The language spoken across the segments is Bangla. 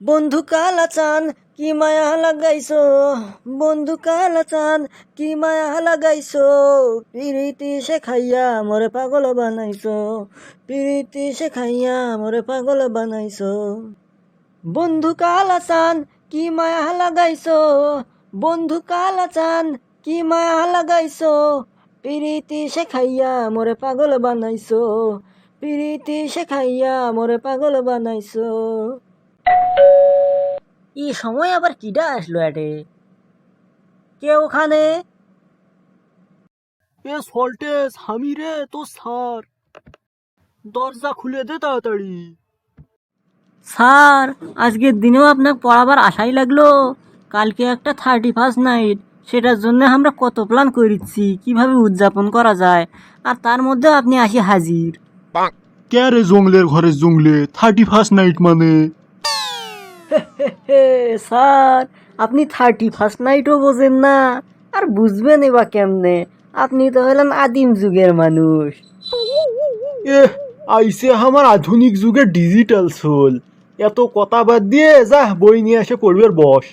বন্ধু কালাচান কি মায়া লাগাইছো? বন্ধু কালাচান কি মায়া লাগাইছো? পিরিতি শেখাইয়া মোরে পাগল বানাইছো। পিরিতি শেখাইয়া মোরে পাগল বানাইছো। বন্ধু কালাচান কি মায়া লাগাইছো? বন্ধু কালাচান কি মায়া লাগাইছো? পিরিতি শেখাইয়া মোরে পাগল বানাইছো। পিরিতি শেখাইয়া মোরে পাগল বানাইছো। ই সময় আবার কিডা আসলো এটে কে ওখানে? এ সল্টেস রে তো স্যার। দরজা খুলে দে তাড়াতাড়ি। স্যার আজকের দিনেও আপনার পড়াবার আশাই লাগল। কালকে একটা থার্টি ফার্স্ট নাইট সেটার জন্য আমরা কত প্ল্যান করেছি কীভাবে উদযাপন করা যায় আর তার মধ্যে আপনি আসি হাজির। কে রে জঙ্গলের ঘরে জঙ্গলে? থার্টি ফার্স্ট নাইট মানে? স্যার আপনি থার্টি ফার্স্ট নাইটও বোঝেন না। আর বুঝবেন এবার কেমনে? আপনি তো হলেন আদিম যুগের মানুষ। এ আইসে আমার আধুনিক যুগের ডিজিটাল সোল এত কথা বাদ দিয়ে যা বই নিয়ে এসে পড়বে বস।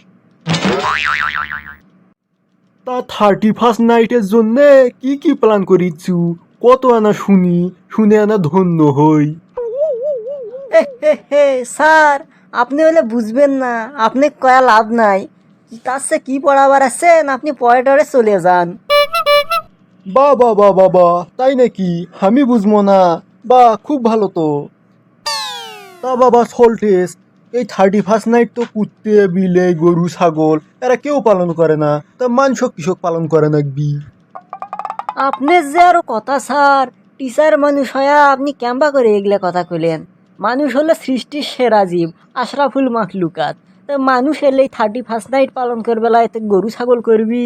তা থার্টি ফার্স্ট নাইটের জন্য কি কি প্ল্যান করিছু কত আনা শুনি শুনে আনা ধন্য হই। স্যার আপনি হলে বুঝবেন না আপনি কয়া লাভ নাই। তার সে কি পড়াবার আছেন আপনি পরে টরে চলে যান। বা বা বা বা বা তাই নাকি? আমি বুঝব না। বা খুব ভালো তো। তা বাবা সল্টেস এই থার্টি ফার্স্ট নাইট তো কুত্তে বিলে গরু ছাগল এরা কেউ পালন করে না। তা মাংস কৃষক পালন করে নাকবি আপনি যে আরও কথা স্যার টিচার মানুষ হয়া আপনি ক্যাম্বা করে এগুলা কথা কইলেন? মানুষ হলো সৃষ্টির সেরা জীব আশরাফুল মাখলুকাত। তা মানুষ এলে থার্টি ফার্স্ট নাইট পালন করবে এতে গরু ছাগল করবি।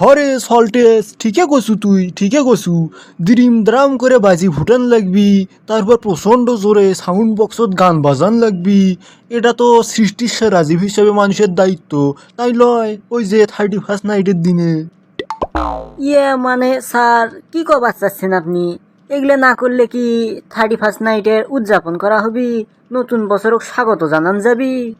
হরে সল্টেস ঠিকে কছু তুই ঠিকে কছু দ্রিম দ্রাম করে বাজি ফুটান লাগবি তারপর প্রচণ্ড জোরে সাউন্ড বক্সত গান বাজান লাগবি। এটা তো সৃষ্টির সেরা জীব হিসেবে মানুষের দায়িত্ব তাই লয় ওই যে থার্টি ফার্স্ট নাইটের দিনে। ইয়ে মানে স্যার কি কবার চাচ্ছেন আপনি? এগুলো না করলে কি থার্টি ফার্স্ট নাইটের উদযাপন করা হবি? নতুন বছরক স্বাগত জানান যাবি।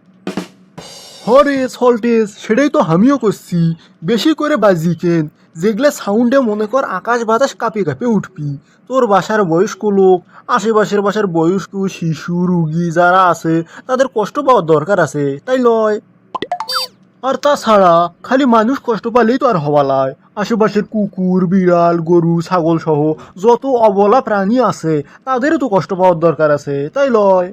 হরে সল্টেস সেটাই তো আমিও করছি। বেশি করে বাজি কেন? যেগুলা সাউন্ডে মনে কর আকাশ বাতাস কাঁপে কাঁপে উঠবি। তোর বাসার বয়স্ক লোক, আশেপাশের বাসার বয়স্ক শিশু, রুগী যারা আছে, তাদের কষ্ট পাওয়ার দরকার আছে, তাই লয়। আর তাছাড়া খালি মানুষ কষ্ট পালেই তো আর হওয়া লয় আশেপাশের কুকুর বিড়াল গরু ছাগল সহ যত অবলা প্রাণী আছে তাদেরও তো কষ্ট পাওয়ার দরকার আছে তাই লয়।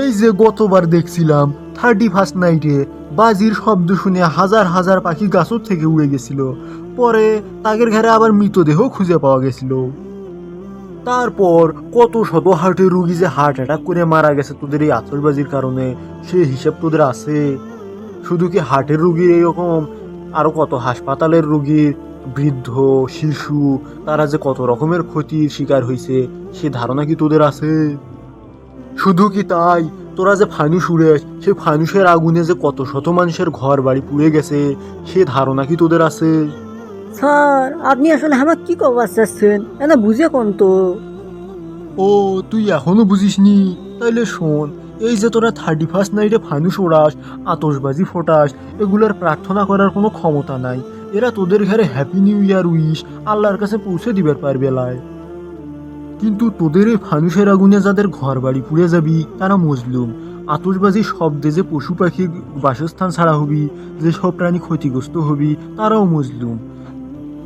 এই যে গতবার দেখছিলাম থার্টি ফার্স্ট নাইটে বাজির শব্দ শুনে হাজার হাজার পাখি গাছর থেকে উড়ে গেছিল। পরে তাগের ঘরে আবার মৃতদেহ খুঁজে পাওয়া গেছিল। তারপর কত শত হার্টের রুগী যে হার্ট অ্যাটাক করে মারা গেছে তোদের এই আতসবাজির কারণে সে হিসাব তোদের আছে। শুধু কি হার্টের রুগীর এরকম? আরও কত হাসপাতালের রুগীর বৃদ্ধ শিশু তারা যে কত রকমের ক্ষতির শিকার হয়েছে সে ধারণা কি তোদের আছে? শুধু কি তাই? তোরা যে ফানুস উড়ে সে ফানুসের আগুনে যে কত শত মানুষের ঘর বাড়ি পুড়ে গেছে সে ধারণা কি তোদের আছে? স্যার আপনি আসলে আমার কি কবার চাচ্ছেন? এনা বুঝে কোন তো? ও তুই এখনও বুঝিসনি? তাইলে শোন এই যে তোরা থার্টি ফার্স্ট নাইটে ফানুস ওড়াস আতসবাজি ফোটাস, এগুলোর প্রার্থনা করার কোনো ক্ষমতা নাই। এরা তোদের ঘরে হ্যাপি নিউ ইয়ার উইশ আল্লাহর কাছে পৌঁছে দিবার পারবে লাই কিন্তু তোদের এই ফানুসের আগুনে যাদের ঘর বাড়ি পুড়ে যাবি, তারা মজলুম। আতসবাজি শব্দে যে পশু পাখি বাসস্থান ছাড়া হবি, যে সব প্রাণী ক্ষতিগ্রস্ত হবি, তারাও মজলুম।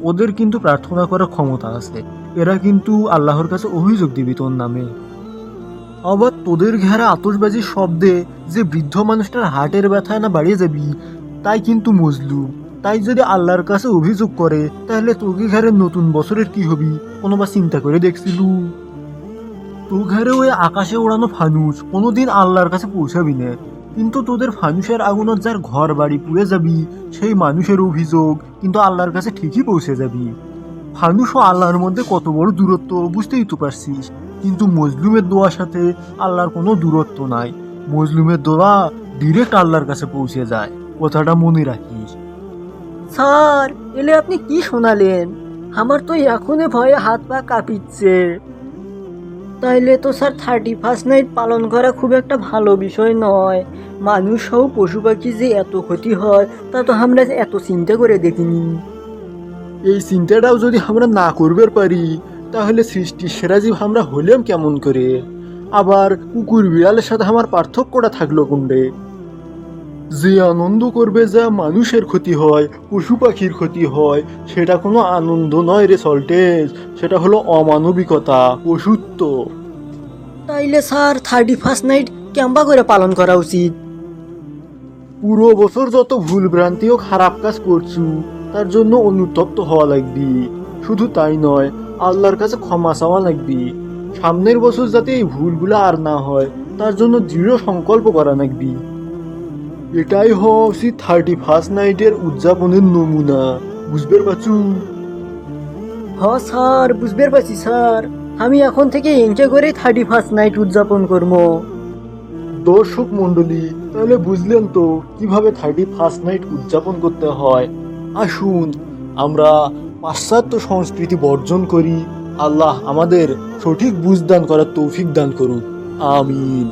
ওদের কিন্তু প্রার্থনা করার ক্ষমতা আছে। এরা কিন্তু আল্লাহর কাছে অভিযোগ দিবি তোর নামে। আবার তোদের ঘেরা আতসবাজির শব্দে যে বৃদ্ধ মানুষটার হার্টের ব্যথায় না বাড়িয়ে যাবি, তাই কিন্তু মজলু। তাই যদি আল্লাহর কাছে অভিযোগ করে, তাহলে তোকে ঘরে নতুন বছরের কি হবি, কোনো বা চিন্তা করে দেখছিলু? তোর ঘরে ওই আকাশে ওড়ানো ফানুস কোনোদিন আল্লাহর কাছে পৌঁছাবি না। কিন্তু তোদের ফানুসের আগুনত যার ঘর বাড়ি পুড়ে যাবি, সেই মানুষের অভিযোগ কিন্তু আল্লাহর কাছে ঠিকই পৌঁছে যাবি। ফানুস ও আল্লাহর মধ্যে কত বড় দূরত্ব, বুঝতেই তো পারছিস। কিন্তু মজলুমের দোয়ার সাথে আল্লাহর কোনো দূরত্ব নাই। মজলুমের দোয়া ডিরেক্ট আল্লাহর কাছে পৌঁছে যায়। কথাটা মনে রাখিস। স্যার এলে আপনি কি শোনালেন? আমার তো এখনই ভয়ে হাত পা কাঁপিচ্ছে। তাইলে তো স্যার থার্টি ফার্স্ট নাইট পালন করা খুব একটা ভালো বিষয় নয়। মানুষ সহ পশু পাখি যে এত ক্ষতি হয় তা তো আমরা এত চিন্তা করে দেখিনি। এই চিন্তাটাও যদি আমরা না করবার পারি তাহলে সৃষ্টির সেরা জীব আমরা হইলাম কেমন করে? আবার কুকুর বিড়ালের সাথে আমার পার্থক্যটা থাকল কোনডে? যে আনন্দ করবে যা মানুষের ক্ষতি হয় পশু পাখির ক্ষতি হয় সেটা কোনো আনন্দ নয় রে সল্টেজ সেটা হলো অমানবিকতা পশুত্ব। তাইলে স্যার থার্টি ফার্স্ট নাইট কেমবা করে পালন করা উচিত? পুরো বছর যত ভুল ভ্রান্তি ও খারাপ কাজ করছু তার জন্য অনুতপ্ত হওয়া লাগবি। শুধু তাই নয় আল্লাহর কাছে ক্ষমা চাওয়া লাগবি। সামনের বছর যাতে এই ভুলগুলো আর না হয় তার জন্য দৃঢ় সংকল্প করা লাগবি। এটাই হওয়া উচিত থার্টি ফার্স্ট নাইটের উদযাপনের নমুনা। বুঝবে পারছু? হ স্যার বুঝতে পারছি স্যার। আমি এখন থেকে এনজয় করে থার্টি ফার্স্ট নাইট উদযাপন করব। দর্শক মণ্ডলী তাহলে বুঝলেন তো কীভাবে থার্টি ফার্স্ট নাইট উদযাপন করতে হয়। আসুন আমরা পাশ্চাত্য সংস্কৃতি বর্জন করি আল্লাহ আমাদের সঠিক বুঝদান করার তৌফিক দান করুন। আমিন।